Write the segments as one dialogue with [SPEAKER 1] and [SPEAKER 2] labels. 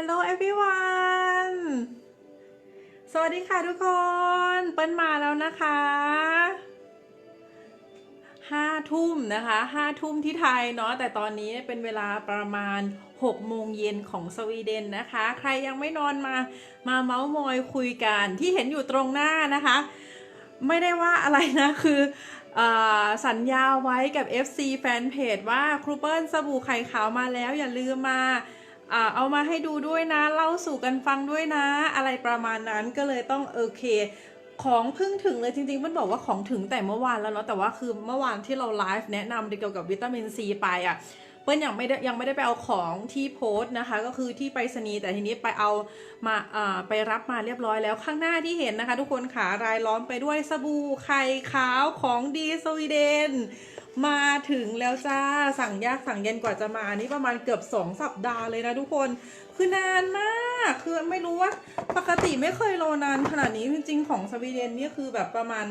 [SPEAKER 1] Hello everyone สวัสดีค่ะทุกคน เปิ้ลมาแล้วนะคะห้าทุ่มนะคะห้าทุ่มที่ไทยเนาะแต่ตอนนี้เป็นเวลาประมาณ6โมงเย็นของสวีเดนนะคะ ใครยังไม่นอนมามาเมาส์มอยคุยกันที่เห็นอยู่ตรงหน้านะคะ ไม่ได้ว่าอะไรนะคืออสัญญาไว้กับ FC แฟนเพจว่าครูเปิ้ลสบู่ไข่ขาวมาแล้วอย่าลืมมา เอามาให้ดูด้วยนะ เล่าสู่กันฟังด้วยนะ อะไรประมาณนั้นก็เลยต้องโอเค ของเพิ่งถึงเลยจริงๆ มันบอกว่าของถึงแต่เมื่อวานแล้วเนาะแต่ว่าคือเมื่อวานที่เราไลฟ์แนะนำเกี่ยวกับวิตามินซีไปอะ่ะเปิ้ลยังไม่ได้ยังไม่ได้ไปเอาของที่โพสต์นะคะ ก็คือที่ไปรษณีย์แต่ทีนี้ไปเอามาอ่าไปรับมาเรียบร้อยแล้วข้างหน้าที่เห็นนะคะ ทุกคนขารายล้อมไปด้วยสบู่ไข่ขาวของดีสวีเดน มาถึงแล้วจ้าสั่งยากสั่งเย็นกว่าจะมาอันี่ประมาณเกือบ 2 สัปดาห์เลยนะทุกคนคือนานมากคือไม่รู้ว่าปกติไม่เคยรอนานขนาดนี้จริงๆของสวีเดนนี่คือแบบประมาณ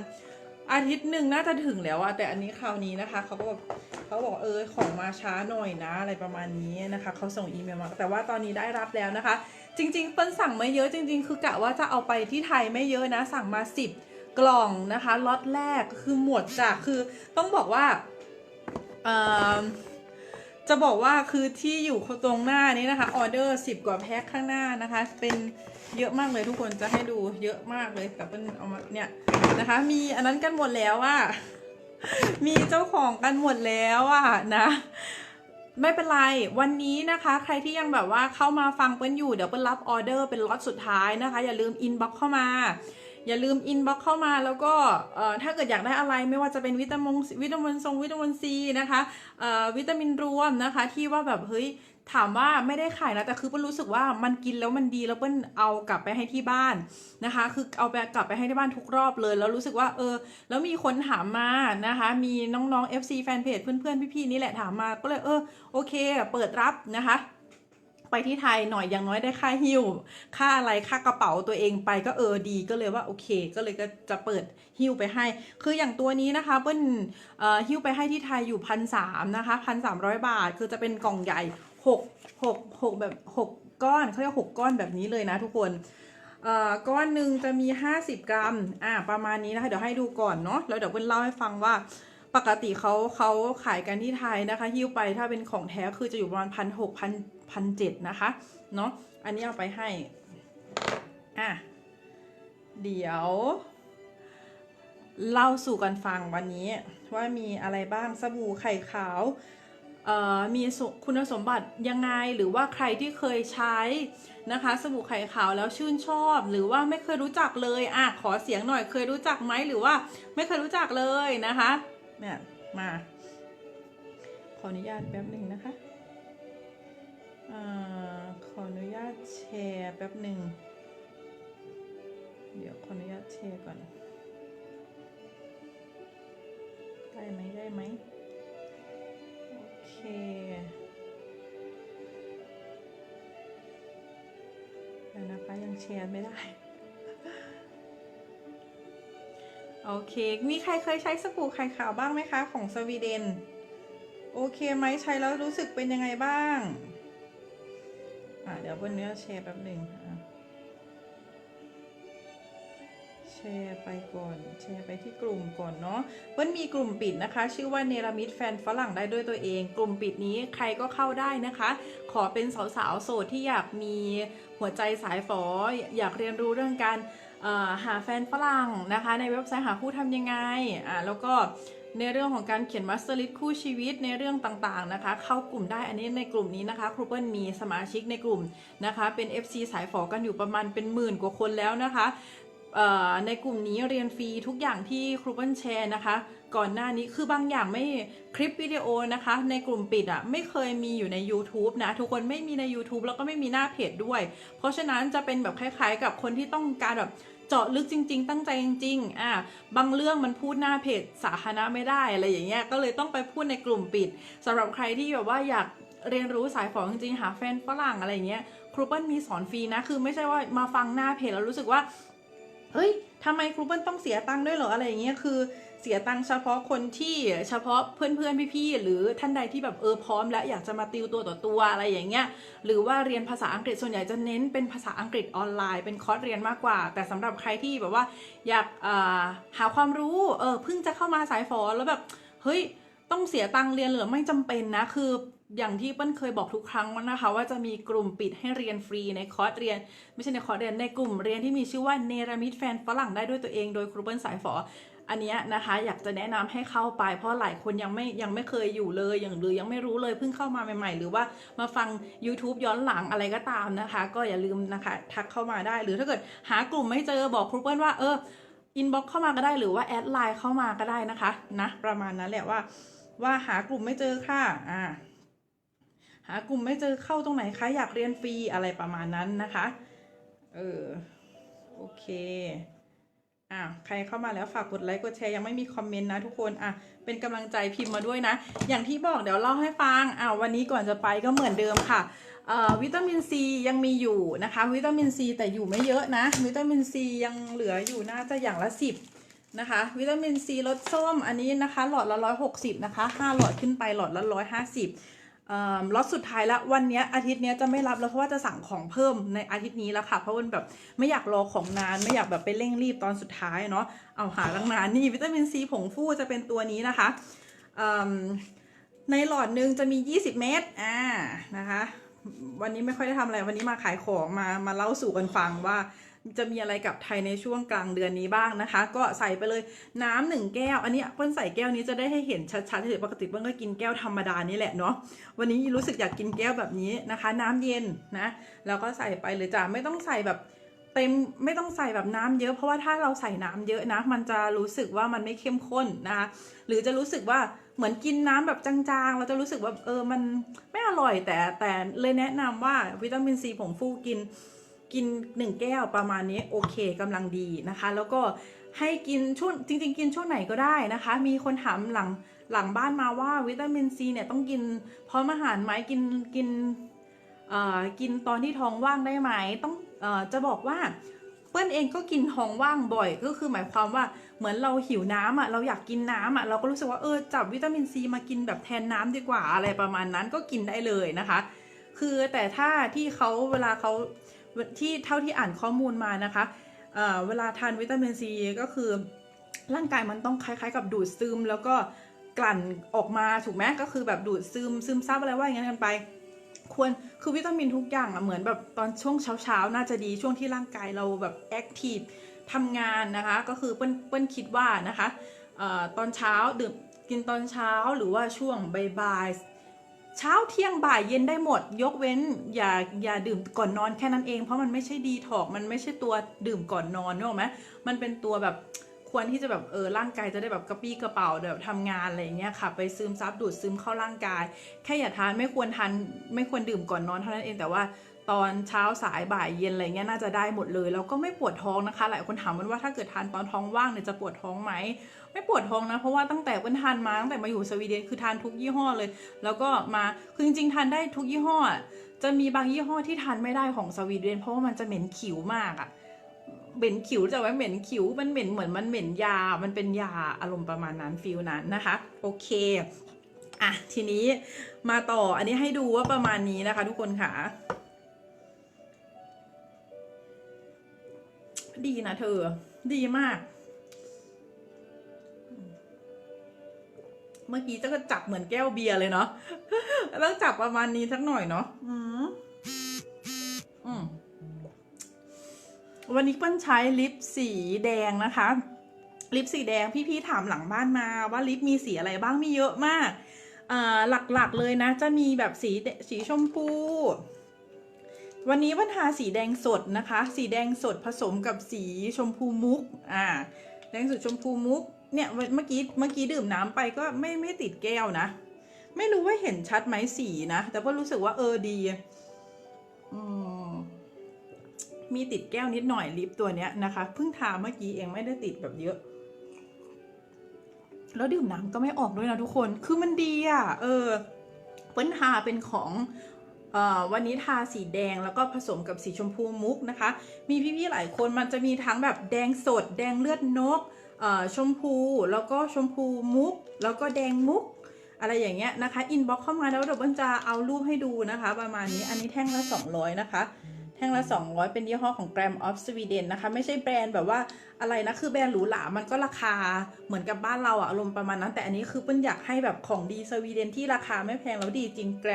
[SPEAKER 1] อาทิตย์หนึ่งน่าจะถึงแล้วอะแต่อันนี้คราวนี้นะคะเขาก็แบบเขาบอกเออของมาช้าหน่อยนะ อะไรประมาณนี้นะคะเขาส่งอีเมลมาแต่ว่าตอนนี้ได้รับแล้วนะคะ จริง ๆ เปิ้ลสั่งไม่เยอะจริง ๆ คือกะว่าจะเอาไปที่ไทยไม่เยอะนะ สั่งมา 10 กล่องนะคะล็อตแรกคือหมดจ้ะคือต้องบอกว่า เอ่อจะบอกว่าคือที่อยู่ตรงหน้านี้นะคะออเดอร์สิบกว่าแพ็คข้างหน้านะคะ เป็นเยอะมากเลยทุกคนจะให้ดูเยอะมากเลยกับเป็นเอามาเนี่ยนะคะ มีอันนั้นกันหมดแล้วว่ามีเจ้าของกันหมดแล้วอะนะไม่เป็นไร วันนี้นะคะ ใครที่ยังแบบว่าเข้ามาฟังเปิ้ลอยู่ เดี๋ยวเปิ้ลรับออเดอร์เป็นล็อตสุดท้ายนะคะ อย่าลืมอินบ็อกเข้ามา อย่าลืมอินบ็อกเข้ามาแล้วก็ถ้าเกิดอยากได้อะไรไม่ว่าจะเป็นวิตามินวิตามินทรงวิตามินซีนะคะวิตามินรวมนะคะที่ว่าแบบเฮ้ยถามว่าไม่ได้ขายนะแต่คือเปิ้ลรู้สึกว่ามันกินแล้วมันดีแล้วเปิ้ลเอากลับไปให้ที่บ้านนะคะ คือเอาไปกลับไปให้ที่บ้านทุกรอบเลย แล้วรู้สึกว่าเออ แล้วมีคนถามมานะคะ มีน้องๆ FC แฟนเพจเพื่อนๆ พี่ๆนี่แหละถามมาก็เลยเออโอเค เปิดรับนะคะ ไปที่ไทยหน่อยอย่างน้อยได้ค่าหิ้วค่าอะไรค่ากระเป๋าตัวเองไปก็เออดีก็เลยว่าโอเค ก็เลยก็จะเปิดหิ้วไปให้ คืออย่างตัวนี้นะคะเปิ้ลเอ่อหิ้วไปให้ที่ไทยอยู่พันสามนะคะพันสามร้อยบาท คือจะเป็นกล่องใหญ่หกหกหกแบบหกก้อนเขาเรียกหกก้อนแบบนี้เลยนะทุกคนเอ่อก้อนหนึ่งจะมี 50 กรัม อ่า ประมาณนี้นะคะ เดี๋ยวให้ดูก่อนเนาะ แล้วเดี๋ยวเปิ้ลเล่าให้ฟังว่า ปกติเขาเขาขายกันที่ไทยนะคะหิ้วไปถ้าเป็นของแท้คือจะอยู่ประมาณพันหกพันพันเจ็ดนะคะเนาะอันนี้เอาไปให้อะเดี๋ยวเล่าสู่กันฟังวันนี้ว่ามีอะไรบ้างสบู่ไข่ขาวเออมีคุณสมบัติยังไงหรือว่าใครที่เคยใช้นะคะ สบู่ไข่ขาวแล้วชื่นชอบ หรือว่าไม่เคยรู้จักเลยอะขอเสียงหน่อยเคยรู้จักไหมหรือว่าไม่เคยรู้จักเลยนะคะ เนี่ยมา ขออนุญาตแป๊บหนึ่งนะคะอขออนุญาตแชร์แป๊บหนึ่ง เดี๋ยวขออนุญาตแชร์ก่อน ได้ไหมได้ไหมโอเคเดี๋ยวนะคะยังแชร์ไม่ได้ โอเค มีใครเคยใช้สบู่ไข่ขาวบ้างไหมคะ ของสวีเดน โอเคไหมใช้แล้วรู้สึกเป็นยังไงบ้าง อะเดี๋ยวบนเนื้อแชร์แป๊บหนึ่งอะแชร์ไปก่อน แชร์ไปที่กลุ่มก่อนเนาะเปิ้ลมีกลุ่มปิดนะคะ ชื่อว่าเนรมิตแฟนฝรั่งได้ด้วยตัวเอง กลุ่มปิดนี้ใครก็เข้าได้นะคะ ขอเป็นสาวๆโสดที่อยากมีหัวใจสายฝอ อยากเรียนรู้เรื่องการ หาแฟนฝรั่งนะคะ ในเว็บไซต์หาคู่ทำยังไงอ่าแล้วก็ในเรื่องของการเขียนมาสเตอร์ลิสคู่ชีวิตในเรื่องต่างๆนะคะ เข้ากลุ่มได้อันนี้ในกลุ่มนี้นะคะครูเปิลมีสมาชิกในกลุ่มนะคะ เป็น FC สายฝอกันอยู่ประมาณเป็นหมื่นกว่าคนแล้วนะคะในกลุ่มนี้เรียนฟรีทุกอย่างที่ครูเปิลแชร์นะคะ ก่อนหน้านี้คือบางอย่างไม่คลิปวิดีโอนะคะ ในกลุ่มปิดอะ่ะไม่เคยมีอยู่ใน YouTube นะ ทุกคนไม่มีใน YouTube แล้วก็ไม่มีหน้าเพจด้วย เพราะฉะนั้นจะเป็นแบบคล้ายๆ กับคนที่ต้องการแบบ เจาะลึกจริง ๆ ตั้งใจจริงๆอะบางเรื่องมันพูดหน้าเพจสาธารณะไม่ได้อะไรอย่างเงี้ยก็เลยต้องไปพูดในกลุ่มปิดสำหรับใครที่แบบว่าอยากเรียนรู้สายฝอจริงๆหาแฟนฝรั่งอะไรเงี้ยครูเปิ้ลมีสอนฟรีนะคือไม่ใช่ว่ามาฟังหน้าเพจแล้วรู้สึกว่าเฮ้ยทำไมครูเปิ้ลต้องเสียตังค์ด้วยเหรออะไรอย่างเงี้ยคือ เสียตังค์เฉพาะคนที่เฉพาะเพื่อนๆพี่ๆหรือท่านใดที่แบบเออพร้อมและอยากจะมาติวตัวต่อตัวอะไรอย่างเงี้ยหรือว่าเรียนภาษาอังกฤษส่วนใหญ่จะเน้นเป็นภาษาอังกฤษออนไลน์เป็นคอร์สเรียนมากกว่า แต่สำหรับใครที่แบบว่าอยากหาความรู้เออเพิ่งจะเข้ามาสายฝอแล้วแบบเฮ้ยต้องเสียตังค์เรียนเหรือไม่จำเป็นนะคืออย่างที่เปิ้ลเคยบอกทุกครั้งนะคะ ว่าจะมีกลุ่มปิดให้เรียนฟรีในคอร์สเรียน ไม่ใช่ในคอร์สเรียนในกลุ่มเรียนที่มีชื่อว่าเนรมิตแฟนฝรั่งได้ด้วยตัวเองโดยครูเปิ้ลสายฝอ อันนี้นะคะอยากจะแนะนำให้เข้าไป เพราะหลายคนยังไม่ยังไม่เคยอยู่เลยอย่างหรือยังไม่รู้เลยเพิ่งเข้ามาใหม่ ๆ หรือว่ามาฟัง YouTube ย้อนหลังอะไรก็ตามนะคะ ก็อย่าลืมนะคะ ทักเข้ามาได้ หรือถ้าเกิดหากลุ่มไม่เจอบอกครูเปิ้ลว่าเอออินบ็อกเข้ามาก็ได้หรือว่าแอดไลน์เข้ามาก็ได้นะคะนะประมาณนั้นแหละว่า ว่าหากลุ่มไม่เจอค่ะอ่าหากลุ่มไม่เจอเข้าตรงไหนคะอยากเรียนฟรีอะไรประมาณนั้นนะคะ เออโอเค อะใครเข้ามาแล้วฝากกดไลค์กดแชร์ยังไม่มีคอมเมนต์นะทุกคนอะเป็นกำลังใจพิมพ์มาด้วยนะ อย่างที่บอกเดี๋ยวเล่าให้ฟังอะวันนี้ก่อนจะไปก็เหมือนเดิมค่ะเอ่อวิตามินซียังมีอยู่นะคะ วิตามินซีแต่อยู่ไม่เยอะนะ วิตามินซียังเหลืออยู่น่าจะอย่างละสิบนะคะ วิตามินซีรสส้มอันนี้นะคะ หลอดละร้อยหกสิบนะคะห้าหลอดขึ้นไปหลอดละร้อยห้าสิบ ล็อตสุดท้ายแล้ววันนี้อาทิตย์นี้จะไม่รับแล้วเพราะว่าจะสั่งของเพิ่มในอาทิตย์นี้แล้วค่ะ เพราะมันแบบไม่อยากรอของนานไม่อยากแบบไปเร่งรีบตอนสุดท้ายเนาะเอาหาตั้งนานนี่วิตามินซีผงฟูจะเป็นตัวนี้นะคะในหลอดหนึ่งจะมี 20 เม็ดอ่านะคะ วันนี้ไม่ค่อยได้ทำอะไรวันนี้มาขายของมามาเล่าสู่กันฟังว่า จะมีอะไรกับไทยในช่วงกลางเดือนนี้บ้างนะคะ ก็ใส่ไปเลยน้ำหนึ่งแก้ว อันนี้เปิ้ลใส่แก้วนี้จะได้ให้เห็นชัดๆเฉยๆปกติเปิ้ลก็กินแก้วธรรมดานี่แหละเนาะวันนี้รู้สึกอยากกินแก้วแบบนี้นะคะ น้ำเย็นนะแล้วก็ใส่ไปเลยจ้ะไม่ต้องใส่แบบเต็มไม่ต้องใส่แบบน้ำเยอะ เพราะว่าถ้าเราใส่น้ำเยอะนะ มันจะรู้สึกว่ามันไม่เข้มข้นนะคะหรือจะรู้สึกว่าเหมือนกินน้ำแบบจางๆ เราจะรู้สึกว่าเออมันไม่อร่อยแต่แต่เลยแนะนำว่าวิตามินซีผงฟูกิน กินหนึ่งแก้วประมาณนี้โอเคกำลังดีนะคะ แล้วก็ให้กินช่วงจริง ๆ กินช่วงไหนก็ได้นะคะ มีคนถามหลังหลังบ้านมาว่าวิตามินซีเนี่ยต้องกินพร้อมอาหารไหมกินกินเอ่อกินตอนที่ท้องว่างได้ไหมต้องเอ่อจะบอกว่าเปิ้ลเองก็กินท้องว่างบ่อย ก็คือหมายความว่าเหมือนเราหิวน้ำอะเราอยากกินน้ำอะเราก็รู้สึกว่าเออจับวิตามินซีมากินแบบแทนน้ำดีกว่าอะไรประมาณนั้นก็กินได้เลยนะคะ คือแต่ถ้าที่เขาเวลาเขาที่เท่าที่อ่านข้อมูลมานะคะเเวลาทานวิตามินซีก็คือร่างกายมันต้องคล้ายๆ กับดูดซึมแล้วก็กลั่นออกมาถูกไหมก็คือแบบดูดซึมซึมซับอะไรว่าอย่างนั้นกันไป ควรคือวิตามินทุกอย่างอะเหมือนแบบตอนช่วงเช้าๆน่าจะดีช่วงที่ร่างกายเราแบบแอคทีฟทำงานนะคะ ก็คือเปิ้ลเปิ้ลคิดว่านะคะอตอนเช้าดื่มกินตอนเช้าหรือว่าช่วงบ่าย เช้าเที่ยงบ่ายเย็นได้หมด ยกเว้นอย่าอย่าดื่มก่อนนอนแค่นั้นเองเพราะมันไม่ใช่ดีถอกมันไม่ใช่ตัวดื่มก่อนนอนนึกออกไหมมันเป็นตัวแบบควรที่จะแบบเออร่างกายจะได้แบบกระปี้กระเป๋าแบบทำงานอะไรอย่างเงี้ยค่ะ ไปซึมซับดูดซึมเข้าร่างกาย แค่อย่าทานไม่ควรทานไม่ควรดื่มก่อนนอนเท่านั้นเองแต่ว่า ตอนเช้าสายบ่ายเย็นอะไรเงี้ยน่าจะได้หมดเลยแล้วก็ไม่ปวดท้องนะคะ หลายคนถามมันว่าถ้าเกิดทานตอนท้องว่างเนี่ยจะปวดท้องไหมไม่ปวดท้องนะเพราะว่าตั้งแต่เปิ้ลทานมาตั้งแต่มาอยู่สวีเดนคือทานทุกยี่ห้อเลย แล้วก็มาคือจริงๆทานได้ทุกยี่ห้อ จะมีบางยี่ห้อที่ทานไม่ได้ของสวีเดน เพราะว่ามันจะเหม็นขิวมากอะเหม็นขิวจะไว้เหม็นขิวมันเหม็นเหมือนมันเหม็นยา มันเป็นยาอารมณ์ประมาณนั้นฟิลนั้นนะคะ โอเคอะทีนี้มาต่ออันนี้ให้ดูว่าประมาณนี้นะคะ ทุกคนค่ะ ดีนะเธอ ดีมาก เมื่อกี้จะก็จับเหมือนแก้วเบียร์เลยเนาะต้องจับประมาณนี้สักหน่อยเนาะอืมอืมวันนี้เปิ้ลใช้ลิปสีแดงนะคะ ลิปสีแดงพี่ๆถามหลังบ้านมาว่าลิปมีสีอะไรบ้างมีเยอะมากหลักๆเลยนะ จะมีแบบสีแดสีชมพู วันนี้วันทาสีแดงสดนะคะ สีแดงสดผสมกับสีชมพูมุก อ่า แดงสดชมพูมุก เนี่ยเมื่อกี้เมื่อกี้ดื่มน้ำไปก็ไม่ไม่ติดแก้วนะ ไม่รู้ว่าเห็นชัดไหมสีนะ แต่ก็รู้สึกว่าเออดีอืมมีติดแก้วนิดหน่อยลิปตัวเนี้ยนะคะ เพิ่งทาเมื่อกี้เองไม่ได้ติดแบบเยอะ แล้วดื่มน้ำก็ไม่ออกด้วยนะทุกคน คือมันดีอะ เออเปิ้ลทาเป็นของ วันนี้ทาสีแดงแล้วก็ผสมกับสีชมพูมุกนะคะ มีพี่ๆหลายคนมันจะมีทั้งแบบแดงสด แดงเลือดนกชมพูแล้วก็ชมพูมุก แล้วก็แดงมุก อะไรอย่างเงี้ยนะคะอินบ็อกเข้ามาแล้วเดี๋ยวเบิ้ลจะเอารูปให้ดูนะคะ ประมาณนี้อันนี้แท่งละ 200 นะคะ แท่งละ 200 เป็นยี่ห้อของ Gram of Sweden นะคะ ไม่ใช่แบรนด์แบบว่าอะไรนะ คือแบรนด์หรูหรามันก็ราคาเหมือนกับบ้านเราอะอารมณ์ประมาณนั้น แต่อันนี้คือเปิ้ลอยากให้แบบของดีสวีเดนที่ราคาไม่แพงแล้วดีจริงแกร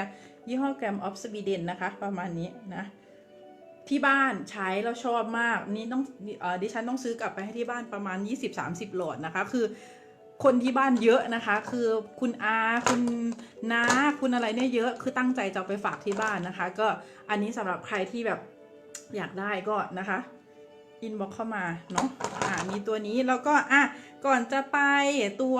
[SPEAKER 1] ยี่ห้อ Gram of Sweden นนะคะ ประมาณนี้นะที่บ้านใช้แล้วชอบมากนี่ต้องอดิฉันต้องซื้อกลับไปให้ที่บ้านประมาณ 20-30 หลอดนะคะ คือคนที่บ้านเยอะนะคะ คือคุณอาคุณน้าคุณอะไรเนี่ยเยอะคือตั้งใจจะไปฝากที่บ้านนะคะ ก็อันนี้สำหรับใครที่แบบอยากได้ก็นะคะอินบ็อกเข้ามาเนาะอ่ามีตัวนี้แล้วก็อะก่อนจะไปตัว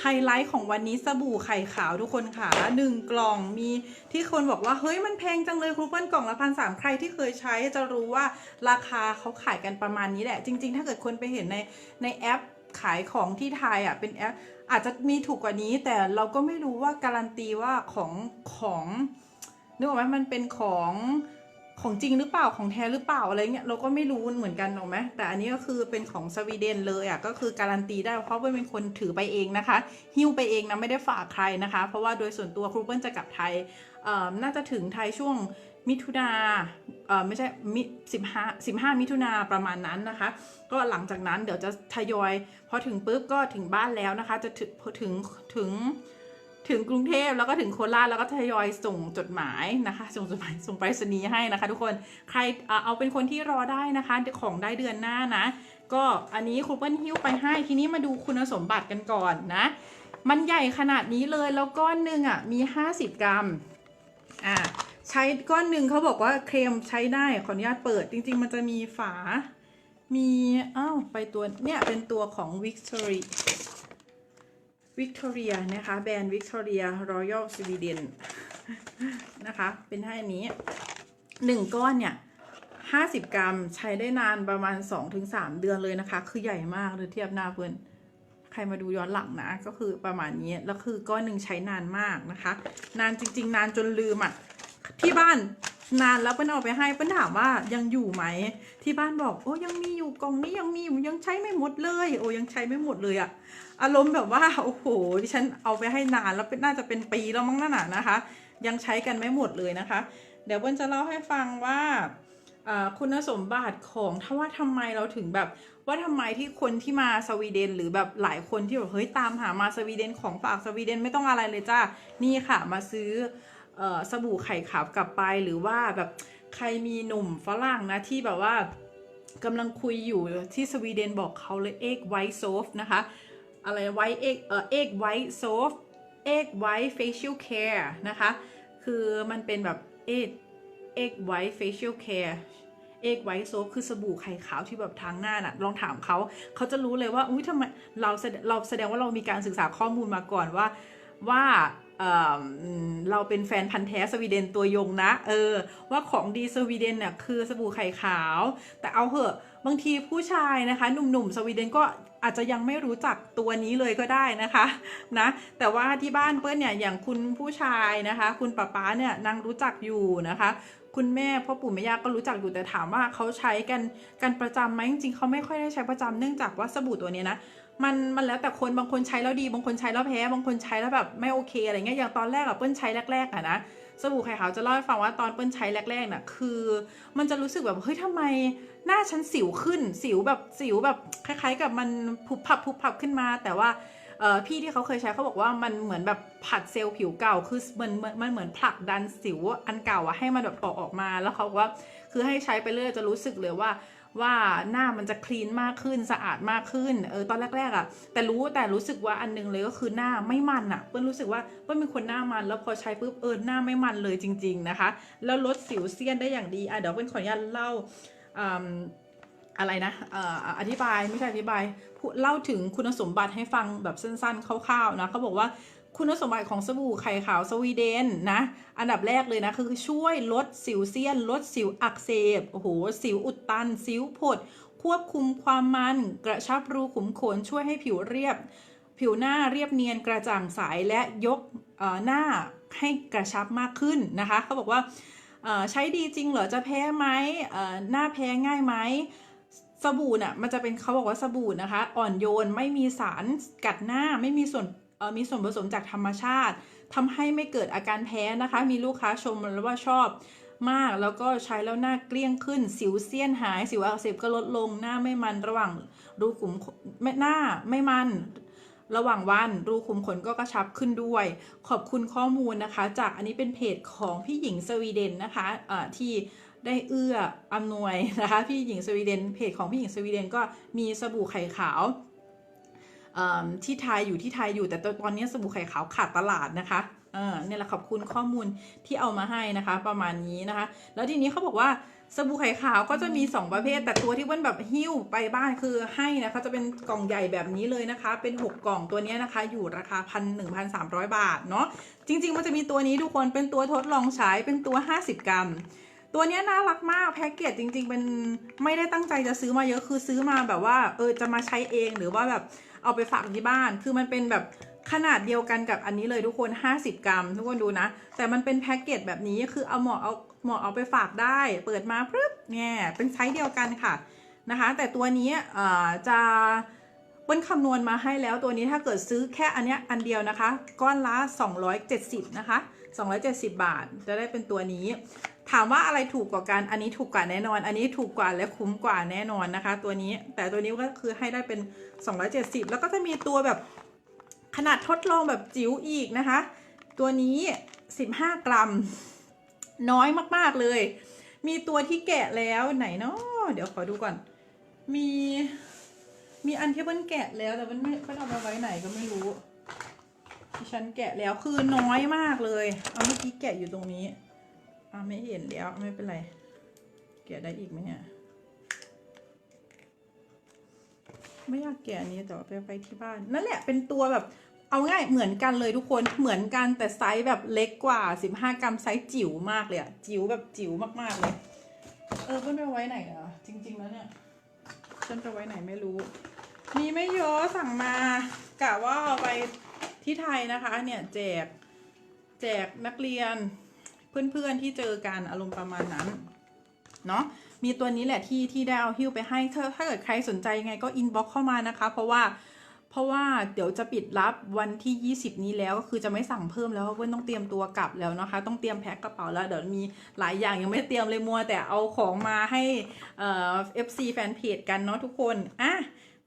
[SPEAKER 1] ไฮไลท์ของวันนี้สบู่ไข่ขาวทุกคนค่ะหนึ่งกล่องมีที่คนบอกว่า เฮ้ยมันแพงจังเลยครูเปิ้ลกล่องละพันสามใครที่เคยใช้จะรู้ว่าราคาเขาขายกันประมาณนี้แหละ จริง ๆ ถ้าเกิดคนไปเห็นในในแอปขายของที่ไทยอะเป็นแอป อาจจะมีถูกกว่านี้ แต่เราก็ไม่รู้ว่าการันตีว่าของของนึกออกไหมมันเป็นของ ของจริงหรือเปล่าของแท้หรือเปล่าอะไรเงี้ยเราก็ไม่รู้เหมือนกันหรอกไหมแต่อันนี้ก็คือเป็นของสวีเดนเลยอะก็คือการันตีได้เพราะว่าเป็นคนถือไปเองนะคะ หิ้วไปเองนะไม่ได้ฝากใครนะคะ เพราะว่าโดยส่วนตัวครูเปิ้ลจะกลับไทยอ่อน่าจะถึงไทยช่วงมิถุนาอ่อไม่ใช่มิสิบห้าสิบห้ามิถุนาประมาณนั้นนะคะ ก็หลังจากนั้นเดี๋ยวจะทยอยพอถึงปุ๊บก็ถึงบ้านแล้วนะคะ จะถึงถึงถึง ถึงกรุงเทพแล้วก็ถึงโคราชแล้วก็ทยอยส่งจดหมายนะคะ ส่งจดหมายส่งไปรษณีย์ให้นะคะ ทุกคนใครเอาเป็นคนที่รอได้นะคะของได้เดือนหน้านะ ก็อันนี้ครูเปิ้ลหิ้วไปให้ทีนี้มาดูคุณสมบัติกันก่อนนะ มันใหญ่ขนาดนี้เลยแล้วก้อนหนึ่งอะมี 50 กรัมอ่าใช้ก้อนหนึ่งเขาบอกว่าเครมใช้ได้ขออนุญาตเปิดจริง ๆ มันจะมีฝามีอ้าวไปตัวเนี่ยเป็นตัวของ Victory Victoria นะคะแบรนด์ Victoria Royal Sweden นนะคะ เป็นให้อันนี้หนึ่งก้อนเนี่ย50กรัมใช้ได้นานประมาณ2-3เดือนเลยนะคะ คือใหญ่มากเลยเทียบหน้าเพื่อนใครมาดูย้อนหลังนะ ก็คือประมาณนี้ แล้วคือก้อนหนึ่งใช้นานมากนะคะ นานจริง ๆ นานจนลืมอะ่ะ ที่บ้าน นานแล้วเปิ้ลเอาไปให้เปิ้ลถามว่ายังอยู่ไหม ที่บ้านบอก โอ้ยังมีอยู่กล่องนี้ยังมีอยู่ยังใช้ไม่หมดเลย โอ้ยังใช้ไม่หมดเลยอะอารมณ์แบบว่าโอ้โหดิฉันเอาไปให้นานแล้วเป็นน่าจะเป็นปีแล้วมั้งนั่นน่ะนะคะ ยังใช้กันไม่หมดเลยนะคะ เดี๋ยวเปิ้ลจะเล่าให้ฟังว่าคุณสมบัติของถ้าว่าทำไมเราถึงแบบว่าทำไมที่คนที่มาสวีเดน หรือแบบหลายคนที่แบบเฮ้ยตามหามาสวีเดนของฝากสวีเดนไม่ต้องอะไรเลยจ้านี่ค่ะมาซื้อ สบู่ไข่ขาวกลับไปหรือว่าแบบใครมีหนุ่มฝรั่งนะที่แบบว่ากำลังคุยอยู่ที่สวีเดนบอกเขาเลยเอ็กไวท์โซฟนะคะอะไรไวท์เอ็กเอ่อเอ็กไวท์โซฟเอ็กไวท์เฟเชียลแคร์นะคะคือมันเป็นแบบเอ็กเอ็กไวท์เฟเชียลแคร์เอ็กไวท์โซฟคือสบู่ไข่ขาวที่แบบทางหน้าน่ะลองถามเขาเขาจะรู้เลยว่าอุ้ยทำไมเราเราแสดงว่าเรามีการศึกษาข้อมูลมาก่อนว่าว่า เราเป็นแฟนพันธ์แท้สวีเดนตัวยงนะ เออ ว่าของดีสวีเดนเนี่ยคือสบู่ไข่ขาว แต่เอาเหอะบางทีผู้ชายนะคะ หนุ่มๆ สวีเดนก็อาจจะยังไม่รู้จักตัวนี้เลยก็ได้นะคะนะแต่ว่าที่บ้านเปิ้ลเนี่ยอย่างคุณผู้ชายนะคะ คุณป้าป๊าเนี่ยนางรู้จักอยู่นะคะ คุณแม่พ่อปู่แม่ย่าก็รู้จักอยู่แต่ถามว่าเขาใช้กันกันประจำไหมจริงๆเขาไม่ค่อยได้ใช้ประจำเนื่องจากว่าสบู่ตัวนี้นะ มันมันแล้วแต่คนบางคนใช้แล้วดี บางคนใช้แล้วแพ้ บางคนใช้แล้วแบบไม่โอเคอะไรเงี้ยอย่างตอนแรกอะเปิ้ลใช้แรกๆอะนะสบู่ไข่ขาวจะเล่าให้ฟังว่าตอนเปิ้ลใช้แรกๆน่ะคือ มันจะรู้สึกแบบเฮ้ยทำไมหน้าฉันสิวขึ้น สิวแบบสิวแบบคล้าย ๆ กับมันผุบพับผุบพับขึ้นมา แต่ว่าพี่ที่เขาเคยใช้เขาบอกว่ามันเหมือนแบบผัดเซลล์ผิวเก่าคือมันมันเหมือนผลักดันสิวอันเก่าอะให้มันแบบปอกออกมาแล้วเขาบอกว่าคือให้ใช้ไปเรื่อยจะรู้สึกเลยว่า ว่าหน้ามันจะคลีนมากขึ้นสะอาดมากขึ้นเออตอนแรกๆอะ่ะ แต่รู้แต่รู้สึกว่าอันนึงเลยก็คือหน้าไม่มันอะ่ะเปิ้ลรู้สึกว่าเปิ้ลเป็นคนหน้ามัน แล้วพอใช้ปุ๊บเออหน้าไม่มันเลยจริง ๆนะคะ แล้วลดสิวเซียนได้อย่างดีอะเดี๋ยวเปิ้ลขออนุญาตเล่าอืมอะไรนะอ่ออธิบายไม่ใช่อธิบาย เล่าถึงคุณสมบัติให้ฟังแบบสั้นๆ คร่าวๆนะเขาบอกว่า คุณสมบัติของสบู่ไข่ขาวสวีเดนนะ อันดับแรกเลยนะคือช่วยลดสิวเซียน ลดสิวอักเสบ โอ้โห สิวอุดตัน สิวผด ควบคุมความมัน กระชับรูขุมขน ช่วยให้ผิวเรียบ ผิวหน้าเรียบเนียนกระจ่างใส และยกหน้าให้กระชับมากขึ้นนะคะ เขาบอกว่าใช้ดีจริงเหรอ จะแพ้ไหมหน้าแพ้ง่ายไหมสบู่น่ะมันจะเป็นเขาบอกว่าสบู่นะคะ อ่อนโยนไม่มีสารกัดหน้าไม่มีส่วน มีส่วนผสมจากธรรมชาติทำให้ไม่เกิดอาการแพ้นะคะ มีลูกค้าชมแล้วว่าชอบมากแล้วก็ใช้แล้วหน้าเกลี้ยงขึ้น สิวเซียนหาย สิวอักเสบก็ลดลงหน้าไม่มันระหว่างรูขุมขนหน้าไม่มันระหว่างวันรูขุมขนก็กระชับขึ้นด้วย ขอบคุณข้อมูลนะคะ จากอันนี้เป็นเพจของพี่หญิงสวีเดนนะคะะที่ได้เอื้ออำนวยนะคะ พี่หญิงสวีเดนเพจของพี่หญิงสวีเดนก็มีสบู่ไข่ขาว ที่ไทยอยู่ที่ไทยอยู่แต่ตอนนี้สบู่ไข่ขาวขาดตลาดนะคะเออเนี่ยแหละขอบคุณข้อมูลที่เอามาให้นะคะ ประมาณนี้นะคะ แล้วทีนี้เขาบอกว่าสบู่ไข่ขาวก็จะมี 2 ประเภท แต่ตัวที่เว้นแบบหิ้วไปบ้านคือให้นะคะจะเป็นกล่องใหญ่แบบนี้เลยนะคะ เป็น 6 กล่องตัวนี้นะคะ อยู่ราคาพันหนึ่งพันสามร้อยบาทเนาะจริง ๆ มันจะมีตัวนี้ทุกคนเป็นตัวทดลองใช้เป็นตัว 50 กรัม ตัวเนี้ยน่ารักมากแพ็กเกจจริง ๆ เป็นไม่ได้ตั้งใจจะซื้อมาเยอะคือซื้อมาแบบว่าเออจะมาใช้เองหรือว่าแบบ เอาไปฝากที่บ้าน คือมันเป็นแบบขนาดเดียวกันกับอันนี้เลยทุกคน 50 กรัม ทุกคนดูนะ แต่มันเป็นแพ็กเกจแบบนี้คือเอาเหมาะเอาเหมาะเอาไปฝากได้ เปิดมาปึ๊บเนี่ยเป็นไซส์เดียวกันค่ะนะคะ แต่ตัวนี้จะเปิ้ลคำนวณมาให้แล้วตัวนี้ถ้าเกิดซื้อแค่อันเนี้ยอันเดียวนะคะ ก้อนละ 270 นะคะ 270 บาท จะได้เป็นตัวนี้ ถามว่าอะไรถูกกว่ากัน อันนี้ถูกกว่าแน่นอน อันนี้ถูกกว่าและคุ้มกว่าแน่นอนนะคะ ตัวนี้ แต่ตัวนี้ก็คือให้ได้เป็น 270 แล้วก็จะมีตัวแบบขนาดทดลองแบบจิ๋วอีกนะคะ ตัวนี้ 15 กรัม น้อยมากๆเลย มีตัวที่แกะแล้วไหนเนาะเดี๋ยวขอดูก่อน มีมีอันที่มันแกะแล้วแต่มันไม่ไม่เอามาไว้ไหนก็ไม่รู้ที่ฉันแกะแล้วคือน้อยมากเลย เอาเมื่อกี้แกะอยู่ตรงนี้ อ่าไม่เห็นแล้วไม่เป็นไรแกะได้อีกไหมเนี่ย ไม่อยากแกะอันนี้แต่ว่าไปไปที่บ้าน นั่นแหละเป็นตัวแบบเอาง่ายเหมือนกันเลยทุกคนเหมือนกันแต่ไซส์แบบเล็กกว่า 15 กรัมไซส์จิ๋วมากเลยอะจิ๋วแบบจิ๋วมากๆเลย เออเพื่อนไปไว้ไหนอะจริง ๆ แล้วเนี่ยฉันไปไว้ไหนไม่รู้ มีไม่เยอะสั่งมากะว่าเอาไปที่ไทยนะคะ เนี่ยแจก แจกนักเรียน เพื่อนๆที่เจอกันอารมณ์ประมาณนั้นเนาะมีตัวนี้แหละที่ที่ได้เอาฮิ้วไปให้ถ้าถ้าเกิดใครสนใจยังไงก็อินบ็อกเข้ามานะคะ เพราะว่าเพราะว่าเดี๋ยวจะปิดรับวันที่ 20 นี้แล้วก็คือจะไม่สั่งเพิ่มแล้วก็เพื่อนต้องเตรียมตัวกลับแล้วนะคะ ต้องเตรียมแพ็คกระเป๋าแล้วเดี๋ยวมีหลายอย่างยังไม่เตรียมเลยมัว แต่เอาของมาให้เอ่อ FC แฟนเพจกันเนาะทุกคนอะ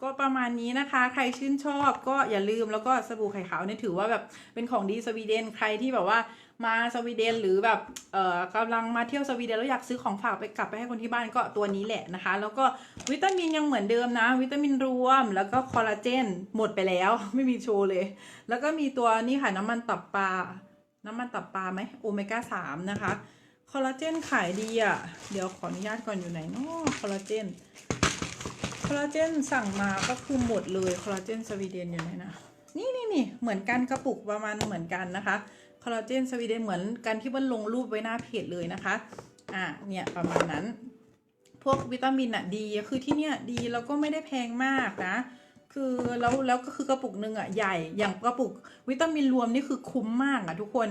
[SPEAKER 1] ก็ประมาณนี้นะคะ ใครชื่นชอบก็อย่าลืมแล้วก็สบู่ไข่ขาวเนี่ยถือว่าแบบเป็นของดีสวีเดนใครที่แบบว่า มาสวีเดนหรือแบบเอ่อกำลังมาเที่ยวสวีเดนแล้วอยากซื้อของฝากไปกลับไปให้คนที่บ้านก็ตัวนี้แหละนะคะ แล้วก็วิตามินยังเหมือนเดิมนะ วิตามินรวม แล้วก็คอลลาเจนหมดไปแล้วไม่มีโชว์เลย แล้วก็มีตัวนี่ค่ะน้ำมันตับปลาน้ำมันตับปลาไหมโอเมก้าสามนะคะคอลลาเจนขายดีอะ เดี๋ยวขออนุญาตก่อนอยู่ไหนเนาะคอลลาเจนคอลลาเจนสั่งมาก็คือหมดเลยคอลลาเจนสวีเดนอยู่ไหนนะนี่นี่นี่เหมือนกันกระปุกประมาณเหมือนกันนะคะ คอลลาเจนสวีเดนเหมือนกันที่มันลงรูปไว้หน้าเพจเลยนะคะ อะเนี่ยประมาณนั้น พวกวิตามินอะดีคือที่เนี่ยดีแล้วก็ไม่ได้แพงมากนะคือแล้วแล้วก็คือกระปุกหนึ่งอะใหญ่อย่างกระปุกวิตามินรวมนี่คือคุ้มมากอะทุกคน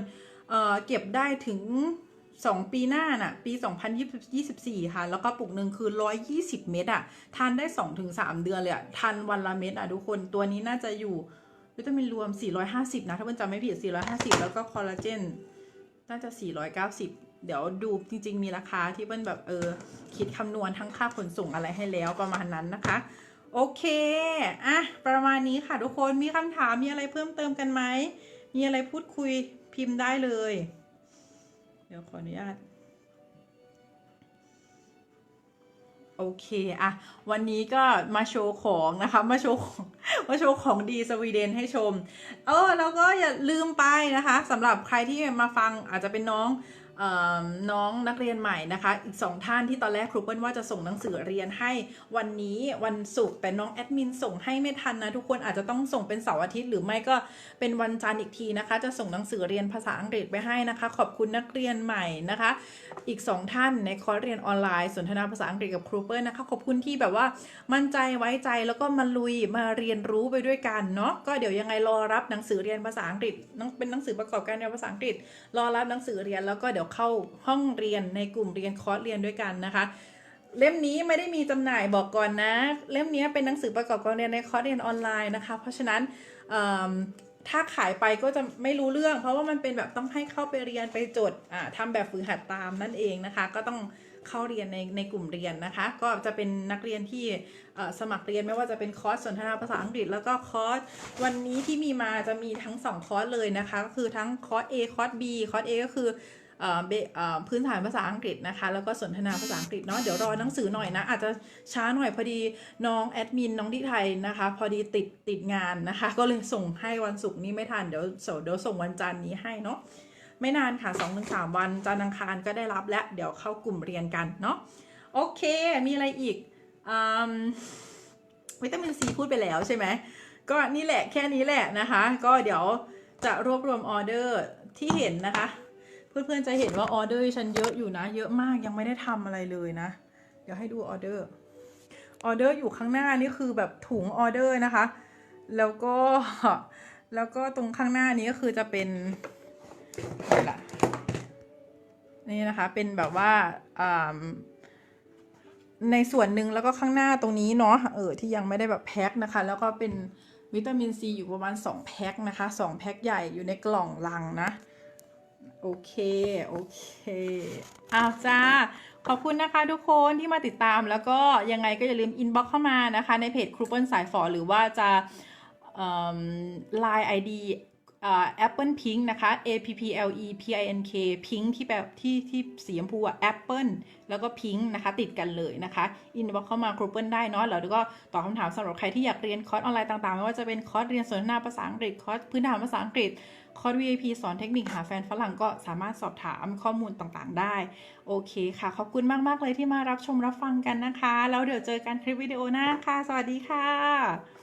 [SPEAKER 1] เอ่อเก็บได้ถึง 2 ปีหน้าน่ะปี 2024 ค่ะ แล้วก็ปุกหนึ่งคือ 120 เม็ดอะทานได้ 2-3 เดือนเลยอะทานวันละเม็ดอะทุกคนตัวนี้น่าจะอยู่ วิตามินรวม 450 นะ ถ้าเพื่อนจำไม่ผิด 450 แล้วก็คอลลาเจนน่าจะ 490 เดี๋ยวดูจริง ๆ มีราคาที่เปิ้ลแบบเออ คิดคำนวณทั้งค่าขนส่งอะไรให้แล้วประมาณนั้นนะคะ โอเคอะประมาณนี้ค่ะทุกคนมีคำถามมีอะไรเพิ่มเติมกันไหมมีอะไรพูดคุยพิมพ์ได้เลย เดี๋ยวขออนุญาต โอเคอะวันนี้ก็มาโชว์ของนะคะ มาโชว์ของมาโชว์ของดีสวีเดนให้ชม เออแล้วก็อย่าลืมไปนะคะสำหรับใครที่มาฟังอาจจะเป็นน้อง น้องนักเรียนใหม่นะคะ อีกสองท่านที่ตอนแรกครูเปิ้ลว่าจะส่งหนังสือเรียนให้วันนี้วันศุกร์แต่น้องแอดมินส่งให้ไม่ทันนะทุกคนอาจจะต้องส่งเป็นเสาร์อาทิตย์หรือไม่ก็เป็นวันจันทร์อีกทีนะคะ จะส่งหนังสือเรียนภาษาอังกฤษไปให้นะคะ ขอบคุณนักเรียนใหม่นะคะ อีก 2 ท่านในคอร์สเรียนออนไลน์สนทนาภาษาอังกฤษกับครูเปิ้ลนะคะขอบคุณที่แบบว่ามั่นใจไว้ใจแล้วก็มาลุยมาเรียนรู้ไปด้วยกันเนาะก็เดี๋ยวยังไงรอรับหนังสือเรียนภาษาอังกฤษน้องเป็นหนังสือประกอบการเรียนภาษาอังกฤษ รอรับหนังสือเรียนแล้วก็เดี๋ยวเข้าห้องเรียนในกลุ่มเรียนคอร์สเรียนด้วยกันนะคะ เล่มนี้ไม่ได้มีจำหน่ายบอกก่อนนะ เล่มนี้เป็นหนังสือประกอบการเรียนในคอร์สเรียนออนไลน์นะคะ เพราะฉะนั้นถ้าขายไปก็จะไม่รู้เรื่อง เพราะว่ามันเป็นแบบต้องให้เข้าไปเรียนไปจดอ่าทำแบบฝึกหัดตามนั่นเองนะคะ ก็ต้องเข้าเรียนในในกลุ่มเรียนนะคะ ก็จะเป็นนักเรียนที่สมัครเรียนไม่ว่าจะเป็นคอร์สสนทนาภาษาอังกฤษ แล้วก็คอร์สวันนี้ที่มีมาจะมีทั้งสองคอร์สเลยนะคะ ก็คือทั้งคอร์ส A คอร์ส B คอร์ส A ก็คือ พื้นฐานภาษาอังกฤษนะคะ แล้วก็สนทนาภาษาอังกฤษเนาะเดี๋ยวรอหนังสือหน่อยนะ อาจจะช้าหน่อยพอดีน้องแอดมินน้องที่ไทยนะคะ พอดีติดติดงานนะคะ ก็เลยส่งให้วันศุกร์นี้ไม่ทันเดี๋ยวเดี๋ยวส่งวันจันทร์นี้ให้เนาะไม่นานค่ะ2อถึงสวันจันทร์อังคารก็ได้รับและเดี๋ยวเข้ากลุ่มเรียนกันเนาะโอเคมีอะไรอีกอวิตามินซีพูดไปแล้วใช่ไหมก็นี่แหละแค่นี้แหละนะคะ ก็เดี๋ยวจะรวบรวมออเดอร์ที่เห็นนะคะ เพื่อนๆจะเห็นว่าออเดอร์ฉันเยอะอยู่นะ เยอะมากยังไม่ได้ทำอะไรเลยนะ เดี๋ยวให้ดูออเดอร์ ออเดอร์อยู่ข้างหน้านี่คือแบบถุงออเดอร์นะคะ แล้วก็แล้วก็ตรงข้างหน้านี้ก็คือจะเป็นอะไรล่ะนี่นะคะเป็นแบบว่าอ่าในส่วนหนึ่งแล้วก็ข้างหน้าตรงนี้เนาะเออที่ยังไม่ได้แบบแพ็คนะคะ แล้วก็เป็นวิตามินซีอยู่ประมาณ 2 แพ็คนะคะ 2 แพ็คใหญ่อยู่ในกล่องลังนะ โอเค โอเคอ้าวจ้า ขอบคุณนะคะทุกคนที่มาติดตามแล้วก็ยังไงก็อย่าลืมอินบ็อกเข้ามานะคะ ในเพจครูเปิลสายฝอหรือว่าจะไลน์ ID อ่า Apple Pink นะคะ A P P L E P I N K Pink ที่แบบที่ที่สีชมพูอะ Apple แล้วก็ Pink นะคะ ติดกันเลยนะคะอินบ็อกเข้ามาครูเปิลได้เนาะแล้วก็ตอบคำถามสำหรับใครที่อยากเรียนคอร์สออนไลน์ต่างๆ ไม่ว่าจะเป็นคอร์สเรียนสนทนาภาษาอังกฤษคอร์สพื้นฐานภาษาอังกฤษ คอร์ส VIP สอนเทคนิคหาแฟนฝรั่งก็สามารถสอบถามข้อมูลต่างๆ ได้ โอเคค่ะ ขอบคุณมากๆเลยที่มารับชมรับฟังกันนะคะ แล้วเดี๋ยวเจอกันคลิปวิดีโอหน้าค่ะ สวัสดีค่ะ